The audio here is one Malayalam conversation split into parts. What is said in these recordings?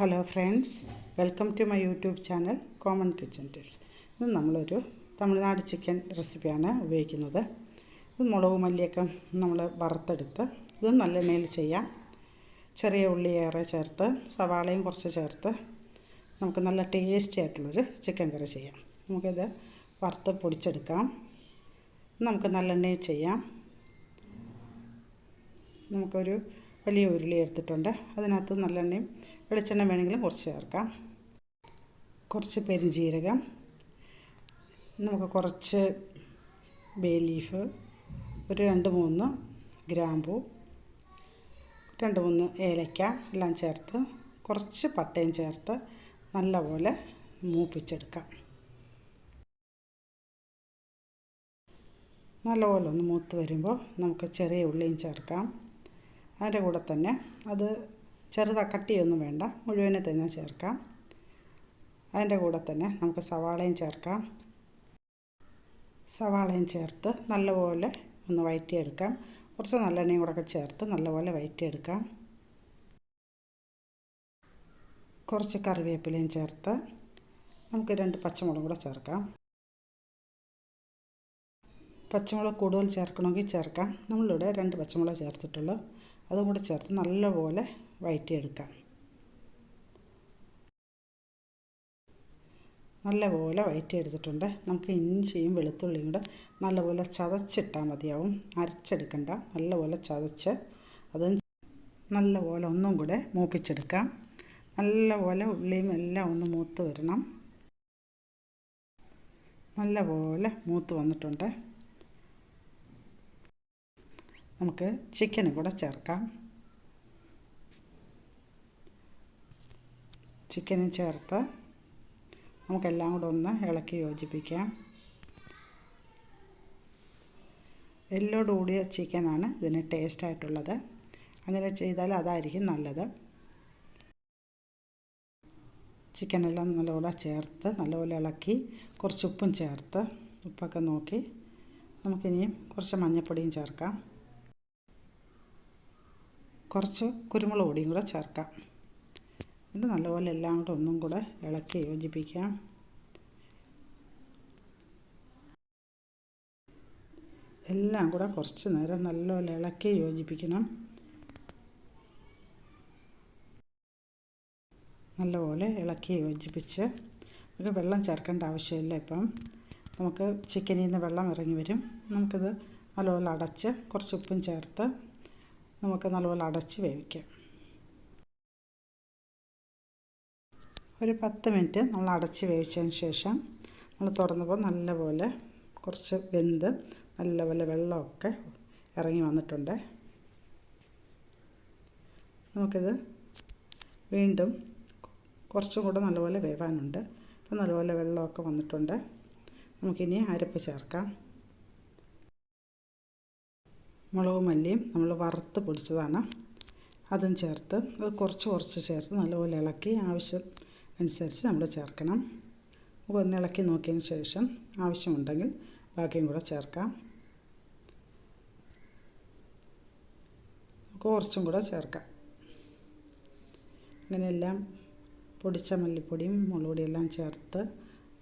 Hello friends welcome to my YouTube channel common kitchen tips ഇത് നമ്മളൊരു തമിഴ്നാട് ചിക്കൻ റെസിപ്പിയാണ് ഉപയോഗിക്കുന്നത്. ഇത് മുളക് മല്ലിയൊക്കെ നമ്മൾ വറുത്തെടുത്ത് ഇത് നല്ലെണ്ണയിൽ ചെയ്യാം. ചെറിയ ഉള്ളി ഏറെ ചേർത്ത് സവാളയും കുറച്ച് ചേർത്ത് നമുക്ക് നല്ല ടേസ്റ്റി ആയിട്ടുള്ളൊരു ചിക്കൻ കറി ചെയ്യാം. നമുക്കിത് വറുത്ത് പൊടിച്ചെടുക്കാം. നമുക്ക് നല്ലെണ്ണയിൽ ചെയ്യാം. നമുക്കൊരു വലിയ ഉരുളി എടുത്തിട്ടുണ്ട്. അതിനകത്ത് നല്ലെണ്ണയും വെളിച്ചെണ്ണ വേണമെങ്കിലും കുറച്ച് ചേർക്കാം. കുറച്ച് പെരുംജീരകം നമുക്ക് കുറച്ച് ബേ ലീഫ് ഒരു രണ്ട് മൂന്ന് ഗ്രാമ്പു രണ്ട് മൂന്ന് ഏലക്ക എല്ലാം ചേർത്ത് കുറച്ച് പട്ടയും ചേർത്ത് നല്ലപോലെ മൂപ്പിച്ചെടുക്കാം. നല്ലപോലെ ഒന്ന് മൂത്ത് വരുമ്പോൾ നമുക്ക് ചെറിയ ഉള്ളിയും ചേർക്കാം. അതിന്റെ കൂടെ തന്നെ അത് ചെറുതാ കട്ടിയൊന്നും വേണ്ട. മുഴുവനെ തന്നെ ചേർക്കാം. അതിന്റെ കൂടെ തന്നെ നമുക്ക് സവാളയും ചേർക്കാം. സവാളയും ചേർത്ത് നല്ലപോലെ ഒന്ന് വയറ്റിയെടുക്കാം. കുറച്ച് നല്ലെണ്ണയും കൂടെ ഒക്കെ ചേർത്ത് നല്ലപോലെ വയറ്റിയെടുക്കാം. കുറച്ച് കറിവേപ്പിലയും ചേർത്ത് നമുക്ക് രണ്ട് പച്ചമുളകും കൂടെ ചേർക്കാം. പച്ചമുളക് കൂടുതൽ ചേർക്കണമെങ്കിൽ ചേർക്കാം. നമ്മളിവിടെ രണ്ട് പച്ചമുളക് ചേർത്തിട്ടുള്ളൂ. അതും കൂടെ ചേർത്ത് നല്ലപോലെ വഴറ്റിയെടുക്കാം നല്ലപോലെ വഴറ്റിയെടുത്തിട്ടുണ്ട് നമുക്ക് ഇഞ്ചിയും വെളുത്തുള്ളിയും കൂടെ നല്ലപോലെ ചതച്ചിട്ടാൽ മതിയാവും. അരച്ചെടുക്കണ്ട. നല്ലപോലെ ചതച്ച് അത് നല്ലപോലെ ഒന്നും കൂടെ മൂപ്പിച്ചെടുക്കാം. നല്ലപോലെ ഉള്ളിയും എല്ലാം ഒന്ന് മൂത്ത് വരണം. നല്ലപോലെ മൂത്ത് വന്നിട്ടുണ്ട്. നമുക്ക് ചിക്കനും കൂടെ ചേർക്കാം. ചിക്കനും ചേർത്ത് നമുക്കെല്ലാം കൂടെ ഒന്ന് ഇളക്കി യോജിപ്പിക്കാം. എല്ലോട് കൂടിയ ചിക്കനാണ് ഇതിന് ടേസ്റ്റ് ആയിട്ടുള്ളത്. അങ്ങനെ ചെയ്താൽ അതായിരിക്കും നല്ലത്. ചിക്കനെല്ലാം നല്ലപോലെ ചേർത്ത് നല്ലപോലെ ഇളക്കി കുറച്ച് ഉപ്പും ചേർത്ത് ഉപ്പൊക്കെ നോക്കി നമുക്കിനിയും കുറച്ച് മഞ്ഞൾപ്പൊടിയും ചേർക്കാം. കുറച്ച് കുരുമുളക് പൊടിയും കൂടെ ചേർക്കാം. ഇത് നല്ലപോലെ എല്ലാം കൂടെ ഒന്നും കൂടെ ഇളക്കി യോജിപ്പിക്കാം. എല്ലാം കൂടെ കുറച്ച് നേരം നല്ലപോലെ ഇളക്കി യോജിപ്പിക്കണം. നല്ലപോലെ ഇളക്കി യോജിപ്പിച്ച് നമുക്ക് വെള്ളം ചേർക്കേണ്ട ആവശ്യമില്ല ഇപ്പം. നമുക്ക് ചിക്കനിൽ നിന്ന് വെള്ളം ഇറങ്ങി വരും. നമുക്കിത് നല്ലപോലെ അടച്ച് കുറച്ച് ഉപ്പും ചേർത്ത് നമുക്ക് നല്ലപോലെ അടച്ച് വേവിക്കാം. ഒരു പത്ത് മിനിറ്റ് നമ്മൾ അടച്ച് വേവിച്ചതിന് ശേഷം നമ്മൾ തുറന്നപ്പോൾ നല്ലപോലെ കുറച്ച് വെന്ത് നല്ലപോലെ വെള്ളമൊക്കെ ഇറങ്ങി വന്നിട്ടുണ്ട്. നമുക്കിത് വീണ്ടും കുറച്ചും കൂടെ നല്ലപോലെ വേവാനുണ്ട്. അപ്പോൾ നല്ലപോലെ വെള്ളമൊക്കെ വന്നിട്ടുണ്ട്. നമുക്കിനി അരപ്പ് ചേർക്കാം. മുളക് മല്ലിയും നമ്മൾ വറുത്ത് പൊടിച്ചതാണ്. അതും ചേർത്ത് അത് കുറച്ച് കുറച്ച് ചേർത്ത് നല്ലപോലെ ഇളക്കി ആവശ്യം അനുസരിച്ച് നമ്മൾ ചേർക്കണം. ഒന്ന് ഇളക്കി നോക്കിയതിന് ശേഷം ആവശ്യമുണ്ടെങ്കിൽ ബാക്കിയും കൂടെ ചേർക്കാം. കുറച്ചും കൂടെ ചേർക്കാം. ഇങ്ങനെയെല്ലാം പൊടിച്ച മല്ലിപ്പൊടിയും മുളക് പൊടിയെല്ലാം ചേർത്ത്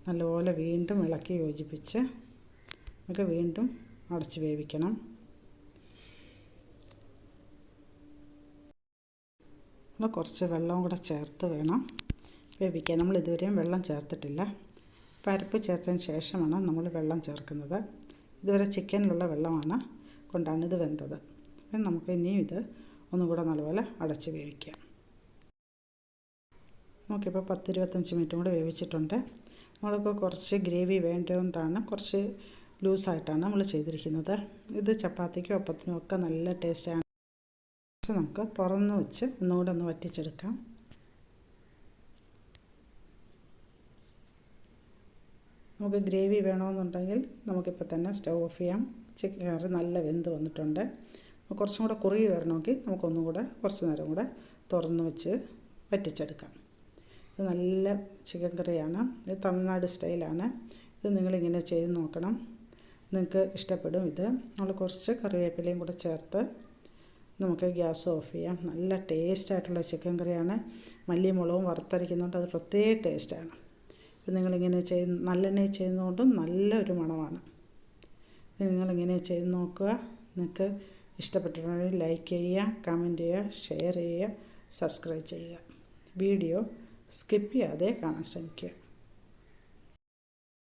നല്ലപോലെ വീണ്ടും ഇളക്കി യോജിപ്പിച്ച് നമുക്ക് വീണ്ടും അടച്ച് വേവിക്കണം. നമ്മൾ കുറച്ച് വെള്ളവും കൂടെ ചേർത്ത് വേണം വേവിക്കാൻ. നമ്മൾ ഇതുവരെയും വെള്ളം ചേർത്തിട്ടില്ല. പരിപ്പ് ചേർത്തതിന് ശേഷമാണ് നമ്മൾ വെള്ളം ചേർക്കുന്നത്. ഇതുവരെ ചിക്കനിലുള്ള വെള്ളമാണ് കൊണ്ടാണ് ഇത് വെന്തത്. അപ്പം നമുക്ക് ഇനിയും ഇത് ഒന്നുകൂടെ നല്ലപോലെ അടച്ച് വേവിക്കാം. നമുക്കിപ്പോൾ പത്ത് ഇരുപത്തഞ്ച് മിനിറ്റും കൂടെ വേവിച്ചിട്ടുണ്ട്. നമ്മൾക്ക് കുറച്ച് ഗ്രേവി വേണ്ടതുകൊണ്ടാണ് കുറച്ച് ലൂസായിട്ടാണ് നമ്മൾ ചെയ്തിരിക്കുന്നത്. ഇത് ചപ്പാത്തിക്കും അപ്പത്തിനും ഒക്കെ നല്ല ടേസ്റ്റാണ്. നമുക്ക് തുറന്ന് വെച്ച് ഒന്നുകൂടെ ഒന്ന് വറ്റിച്ചെടുക്കാം. നമുക്ക് ഗ്രേവി വേണമെന്നുണ്ടെങ്കിൽ നമുക്കിപ്പോൾ തന്നെ സ്റ്റവ് ഓഫ് ചെയ്യാം. ചിക്കൻ കറി നല്ല വെന്ത് വന്നിട്ടുണ്ട്. കുറച്ചും കൂടെ കുറുകി വരണമെങ്കിൽ നമുക്കൊന്നും കൂടെ കുറച്ച് നേരം കൂടെ തുറന്ന് വെച്ച് വറ്റിച്ചെടുക്കാം. ഇത് നല്ല ചിക്കൻ കറിയാണ്. ഇത് തമിഴ്നാട് സ്റ്റൈലാണ്. ഇത് നിങ്ങളിങ്ങനെ ചെയ്ത് നോക്കണം. നിങ്ങൾക്ക് ഇഷ്ടപ്പെടും ഇത്. നമ്മൾ കുറച്ച് കറിവേപ്പിലയും കൂടെ ചേർത്ത് നമുക്ക് ഗ്യാസ് ഓഫ് ചെയ്യാം. നല്ല ടേസ്റ്റ് ആയിട്ടുള്ള ചിക്കൻ കറിയാണ്. മല്ലിയും മുളകും വറുത്തരയ്ക്കുന്നതുകൊണ്ട് അത് പ്രത്യേക ടേസ്റ്റാണ് ഇത് നിങ്ങളിങ്ങനെ ചെയ്ത് നല്ലെണ്ണയിൽ ചെയ്യുന്നതുകൊണ്ടും നല്ലൊരു മണമാണ്. നിങ്ങളിങ്ങനെ ചെയ്ത് നോക്കുക. നിങ്ങൾക്ക് ഇഷ്ടപ്പെട്ടിട്ടുണ്ടെങ്കിൽ ലൈക്ക് ചെയ്യുക കമന്റ് ചെയ്യുക ഷെയർ ചെയ്യുക സബ്സ്ക്രൈബ് ചെയ്യുക. വീഡിയോ സ്കിപ്പ് ചെയ്യാതെ കാണാൻ ശ്രമിക്കുക.